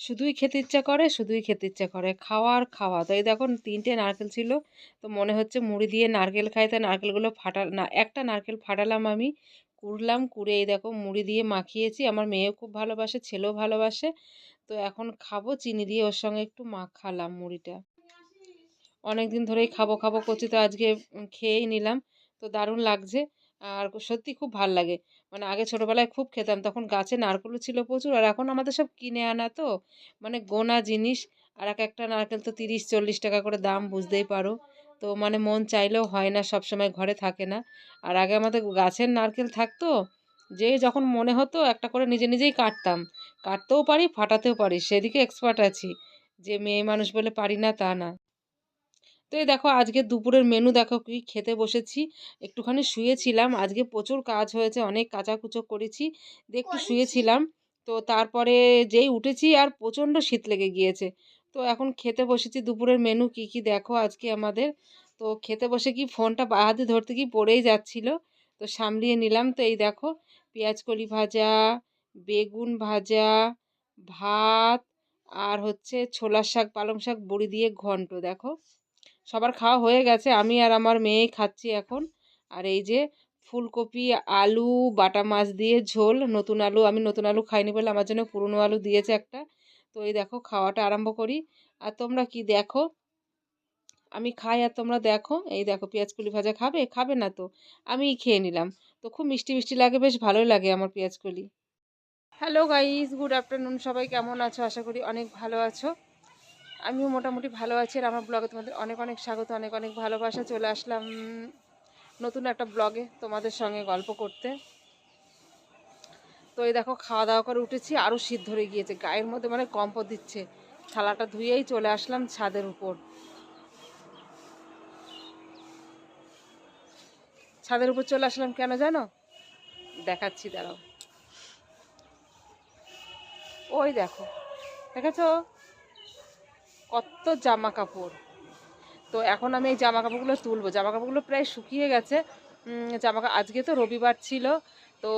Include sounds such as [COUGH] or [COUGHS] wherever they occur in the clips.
শুধুই খেতে ইচ্ছা করে, শুধুই খেতে ইচ্ছা করে। খাওয়া আর খাওয়া। তো এই দেখো, তিনটে নারকেল ছিল। তো মনে হচ্ছে মুড়ি দিয়ে নারকেল খাই তাই নারকেলগুলো ফাটা, না, একটা নারকেল ফাটালাম আমি, কুড়লাম, কুড়ে এই দেখো মুড়ি দিয়ে মাখিয়েছি। আমার মেয়েও খুব ভালোবাসে, ছেলেও ভালোবাসে। তো এখন খাব, চিনি দিয়ে ওর সঙ্গে একটু মাখালাম মুড়িটা। অনেক দিন ধরেই খাব খাব করছি তো আজকে খেয়েই নিলাম। তো দারুণ লাগছে। আর সত্যি খুব ভালো লাগে। মানে আগে ছোটোবেলায় খুব খেতাম, তখন গাছে নারকেলও ছিল প্রচুর, আর এখন আমাদের সব কিনে আনা তো। মানে গোনা জিনিস, আর এক একটা নারকেল তো তিরিশ, চল্লিশ টাকা করে দাম, বুঝতেই পারো। তো মানে মন চাইলেও হয় না সব সময় ঘরে থাকে না। আর আগে আমাদের গাছের নারকেল থাকতো, যে যখন মনে হতো একটা করে নিজে নিজেই কাটতাম। কাটতেও পারি, ফাটাতেও পারি, সেদিকে এক্সপার্ট আছি। যে মেয়ে মানুষ বলে পারি না, তা না। তো এই দেখো আজকে দুপুরের মেনু দেখো কি খেতে বসেছি। একটুখানি শুয়েছিলাম আজকে প্রচুর কাজ হয়েছে অনেক কাচাকুচো করেছি দিয়ে একটু শুয়েছিলাম। তো তারপরে যেই উঠেছি আর প্রচণ্ড শীত লেগে গিয়েছে। তো এখন খেতে বসেছি দুপুরের মেনু কি কি দেখো আজকে আমাদের। তো খেতে বসে কি ফোনটা বা হাতে ধরতে কি পড়েই যাচ্ছিল তো সামলিয়ে নিলাম। তো এই দেখো পেঁয়াজ কলি ভাজা বেগুন ভাজা ভাত আর হচ্ছে ছোলার শাক পালং শাক বড়ি দিয়ে ঘন্ট দেখো। সবার খাওয়া হয়ে গেছে। আমি আর আমার মেয়ে খাচ্ছি এখন। আর এই যে ফুলকপি, আলু, বাটা মাছ দিয়ে ঝোল, নতুন আলু, আমি নতুন আলু খাইনি বলে আমার জন্য পুরনো আলু দিয়েছে একটা। তো এই দেখো খাওয়াটা আরম্ভ করি। আর তোমরা কি দেখো? আমি খাই আর তোমরা দেখো। এই দেখো পেঁয়াজ কলি ভাজা খাবে? খাবে না তো। আমিই খেয়ে নিলাম। তো খুব মিষ্টি মিষ্টি লাগে, বেশ ভালোই লাগে আমার পেঁয়াজ কলি হ্যালো গাইস গুড আফটারনুন সবাই কেমন আছো? আশা করি অনেক ভালো আছো। আমিও মোটামুটি ভালো আছি আর আমার ব্লগে তোমাদের অনেক অনেক স্বাগত, অনেক অনেক ভালোবাসা। চলে আসলাম নতুন একটা ব্লগে তোমাদের সঙ্গে গল্প করতে। তো এই দেখো, খাওয়া দাওয়া করে উঠেছি আরও শীত ধরে গিয়েছে, গায়ের মধ্যে মানে কম্প দিচ্ছে। থালাটা ধুয়েই চলে আসলাম ছাদের উপর। ছাদের উপর চলে আসলাম কেন জানো? দেখাচ্ছি, দাঁড়াও। ওই দেখো, দেখেছ? কত জামা কাপড় তো এখন আমি এই জামা কাপড়গুলো তুলবো। জামা কাপড়গুলো প্রায় শুকিয়ে গেছে। জামা আজকে তো রবিবার ছিল। তো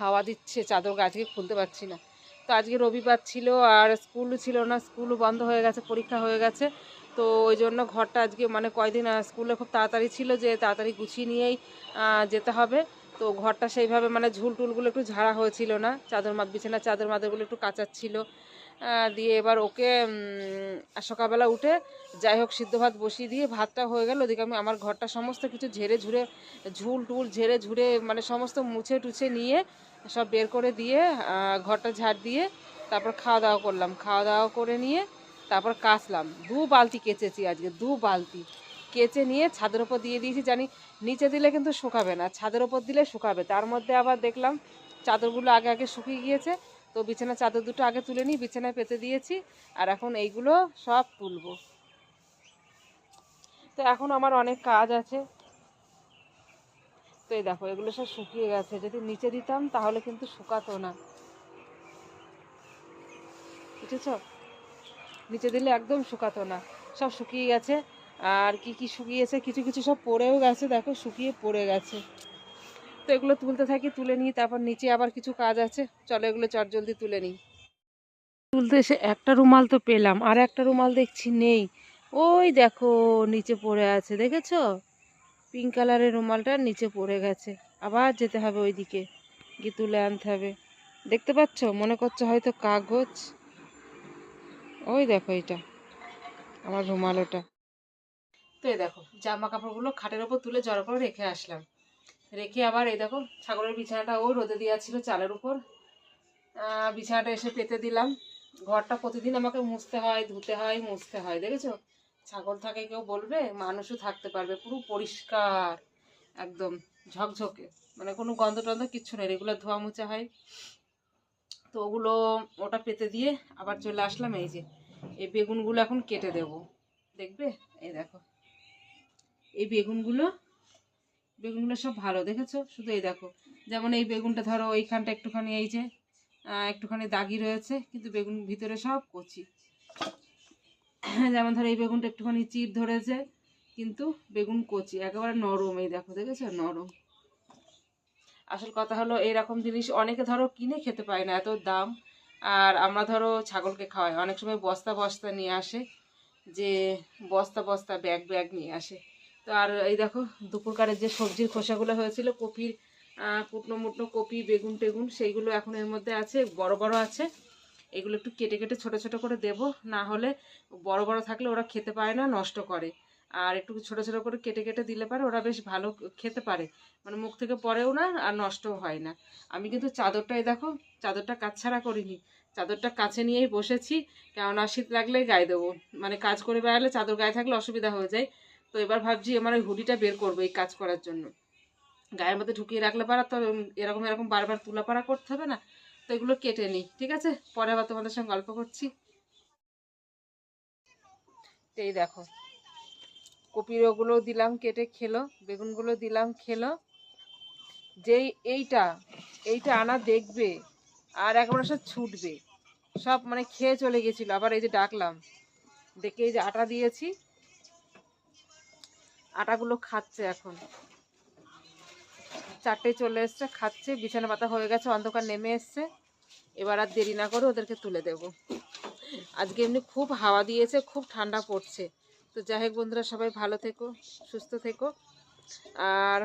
হাওয়া দিচ্ছে চাদর আজকে খুলতে পারছি না। তো আজকে রবিবার ছিল আর স্কুলও ছিল না। স্কুলও বন্ধ হয়ে গেছে পরীক্ষা হয়ে গেছে। তো ওই জন্য ঘরটা আজকে মানে কয়দিন স্কুলে খুব তাড়াতাড়ি ছিল যে তাড়াতাড়ি গুছিয়ে নিয়েই যেতে হবে। তো ঘরটা সেইভাবে মানে ঝুল টুলগুলো একটু ঝাড়া হয়েছিল না। চাদর মা বিছানা চাদর মাদরগুলো একটু কাচাচ্ছিল আহ, দিয়ে এবার ওকে সকালবেলা উঠে যাই হোক সিদ্ধ ভাত বসিয়ে দিয়ে ভাতটা হয়ে গেল। ওদিকে আমি আমার ঘরটা সমস্ত কিছু ঝেড়ে ঝুড়ে, ঝুল টুল ঝেড়ে ঝুড়ে মানে সমস্ত মুছে টুছে নিয়ে সব বের করে দিয়ে ঘরটা ঝাড় দিয়ে তারপর খাওয়া দাওয়া করলাম। খাওয়া দাওয়া করে নিয়ে তারপর কাচলাম। দু বালতি কেচেছি আজকে, দু বালতি। কেচে নিয়ে ছাদের ওপর দিয়ে দিয়েছি, জানি নিচে দিলে কিন্তু শুকাবে না, ছাদের ওপর দিলে শুকাবে। তার মধ্যে আবার দেখলাম চাদরগুলো আগে আগে শুকিয়ে গিয়েছে তো বিছানা চাদর দুটো আগে তুলে নিই, বিছানায় পেতে দিয়েছি, আর এখন এইগুলো সব তুলবো। তো এখন আমার অনেক কাজ আছে। তো এই দেখো, এগুলো সব শুকিয়ে গেছে। যদি নিচে দিতাম, তাহলে কিন্তু শুকাতো না। বুঝেছ? নিচে দিলে একদম শুকাতো না। সব শুকিয়ে গেছে। আর কি কি শুকিয়েছে, কিছু কিছু সব পড়েও গেছে। দেখো, শুকিয়ে পড়ে গেছে। তো এগুলো তুলতে থাকি, তুলে নিই, তারপর নিচে আবার কিছু কাজ আছে। চলো এগুলো চটজলদি তুলে নিই। তুলতে এসে একটা রুমাল তো পেলাম, আর একটা রুমাল দেখছি নেই। ওই দেখো, নিচে পড়ে আছে, দেখেছ? পিঙ্ক কালারের রুমালটা নিচে পড়ে গেছে। আবার যেতে হবে ওইদিকে, গিয়ে তুলে আনতে হবে। দেখতে পাচ্ছ? মনে করছ হয়তো কাগজ। ওই দেখো এটা, আমার রুমাল ওটা। তো দেখো, জামা কাপড়গুলো খাটের ওপর তুলে জড়ো করে রেখে আসলাম। রেখে আবার এই দেখো ছাগলের বিছানাটা ও রোদে দেওয়া ছিল চালের উপর। বিছানাটা এসে পেতে দিলাম। ঘরটা প্রতিদিন আমাকে মুছতে হয়, ধুতে হয়, মুছতে হয়, দেখেছ? ছাগল থাকে কেউ বলবে, মানুষও থাকতে পারবে, পুরো পরিষ্কার, একদম ঝকঝকে। মানে কোনো গন্ধ টন্ধ কিচ্ছু নেই এগুলো ধোয়া মোছা হয়। তো ওগুলো ওটা পেতে দিয়ে আবার চলে আসলাম এই যে, এই বেগুনগুলো এখন কেটে দেব। দেখবে? এই দেখো। এই বেগুনগুলো বেগুনগুলো সব ভালো, দেখেছ? শুধু এই দেখো। যেমন এই বেগুনটা ধরো, এইখানটা একটুখানি এই যে একটুখানি দাগি রয়েছে, কিন্তু বেগুন ভিতরে সব কচি। [COUGHS] যেমন ধরো এই বেগুনটা একটুখানি চির ধরেছে, কিন্তু বেগুন কচি, একেবারে নরম এই দেখো, দেখেছ? নরম। আসল কথা হলো, এরকম জিনিস অনেকে ধরো কিনে খেতে পায় না, এত দাম। আর আমরা ধরো ছাগলকে খাওয়াই। অনেক সময় বস্তা বস্তা নিয়ে আসে, যে বস্তা বস্তা, ব্যাগ ব্যাগ নিয়ে আসে। তো আর এই দেখো, দুপুরকারের যে সবজির খোসাগুলো হয়েছিল, কপির কুটনো মুটনো কপি, বেগুন টেগুন, সেইগুলো এখন এর মধ্যে আছে, বড় বড় আছে। এগুলো একটু কেটে কেটে ছোট ছোট করে দেব, না হলে বড় বড় থাকলে ওরা খেতে পারে না, নষ্ট করে। আর একটু ছোট ছোট করে কেটে কেটে দিলে পারে, ওরা বেশ ভালো খেতে পারে। মানে মুখ থেকে পড়েও না আর নষ্টও হয় না। আমি কিন্তু চাদরটাই দেখো, চাদরটা কাছছাড়া করিনি। চাদরটা কাছে নিয়েই বসেছি, কেননা শীত লাগলেই গায়ে দেবো। মানে কাজ করে বেড়ালে চাদর গায়ে থাকলে অসুবিধা হয়ে যায়। তো এবার ভাবছি আমার ওই হুডিটা বের করব এই কাজ করার জন্য। গায়ের মধ্যে ঢুকিয়ে রাখলে পারা তো এরকম এরকম বারবার তুলা তুলাপাড়া করতে হবে না, তো এগুলো কেটে নিই, ঠিক আছে? পরে আবার তোমাদের সঙ্গে গল্প করছি। এই দেখো কপির ওগুলো দিলাম, কেটে খেলো, বেগুনগুলো দিলাম, খেলো। যেই এইটা এইটা আনা দেখবে, আর একবার সব ছুটবে। সব মানে খেয়ে চলে গেছিল, আবার এই যে ডাকলাম ডেকে এই যে আটা দিয়েছি আটাগুলো খাচ্ছে এখন। চারটে চলে এসছে, খাচ্ছে, বিছানা পাতা হয়ে গেছে, অন্ধকার নেমে এসছে। এবার আর দেরি না করে ওদেরকে তুলে দেব। আজকে এমনি খুব হাওয়া দিয়েছে, খুব ঠান্ডা পড়ছে। তো যাই হোক বন্ধুরা, সবাই ভালো থেকো, সুস্থ থেকো। আর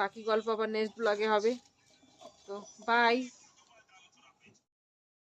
বাকি গল্প আবার নেক্সট ব্লগে হবে। তো বাই